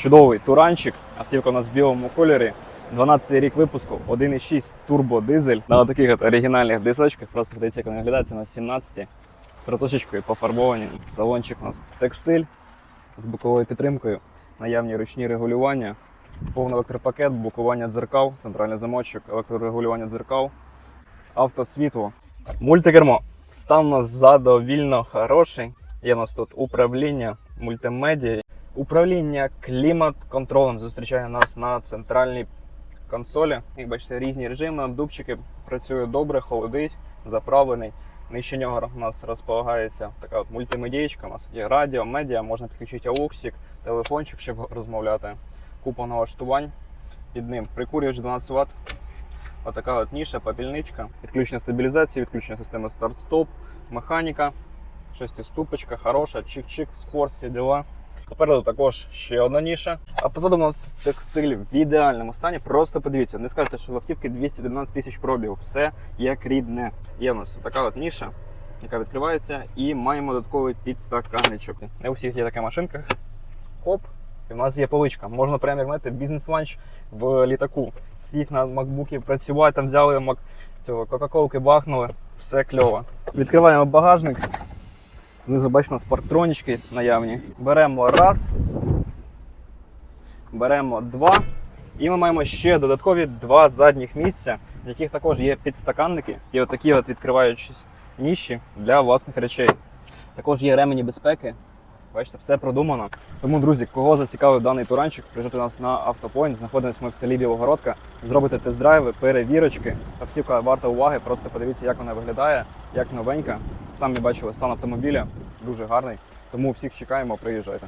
Чудовий туранчик. Автівка у нас в білому кольорі. 12 й рік випуску, 1,6 турбодизель на таких от оригінальних дисочках. Просто дивіться, як вони виглядають. Нас 17 з проточечкою пофарбовані. Салончик у нас текстиль з боковою підтримкою, наявні ручні регулювання, повний електропакет, блокування дзеркал, центральний замочок, електрорегулювання дзеркал, автосвітло, мультикермо. Стан у нас задовільно хороший. Є у нас тут управління мультимедіа. Управління клімат-контролем зустрічає нас на центральній консолі. Як бачите, різні режими, обдувчики працює добре, холодить, заправлений. Нижче нього у нас розполагається така от мультимедієчка. У нас є радіо, медіа, можна підключити ауксик, телефончик, щоб розмовляти. Купа налаштувань. Під ним прикурювач 12 Вт. Отака от ніша, попільничка, відключення стабілізації, відключення системи старт-стоп, механіка, шестиступочка, хороша, чик-чик, спорт, всі діла. Попереду також ще одна ніша. А позаду у нас текстиль в ідеальному стані. Просто подивіться, не скажете, що в автівки 219 тисяч пробігів. Все як рідне. Є у нас така от ніша, яка відкривається, і маємо додатковий підстаканничок. Не у всіх є така машинка. Хоп, і в нас є поличка. Можна прямо як знаєте, бізнес-ланч в літаку. Сів на макбуки працювати, там взяли мак... цього кока-колки, бахнули. Все кльово. Відкриваємо багажник. Знизу бачимо спарктронічки наявні. Беремо раз, беремо два. І ми маємо ще додаткові два задніх місця, в яких також є підстаканники і отакі от відкриваючі ніші для власних речей. Також є ремені безпеки. Бачите, все продумано. Тому, друзі, кого зацікавив даний туранчик, приїжджайте нас на автопоінт. Знаходимося ми в селі Білогородка. Зробите тест-драйви, перевірочки. Автівка варта уваги. Просто подивіться, як вона виглядає, як новенька. Самі бачили стан автомобіля, дуже гарний. Тому всіх чекаємо, приїжджайте.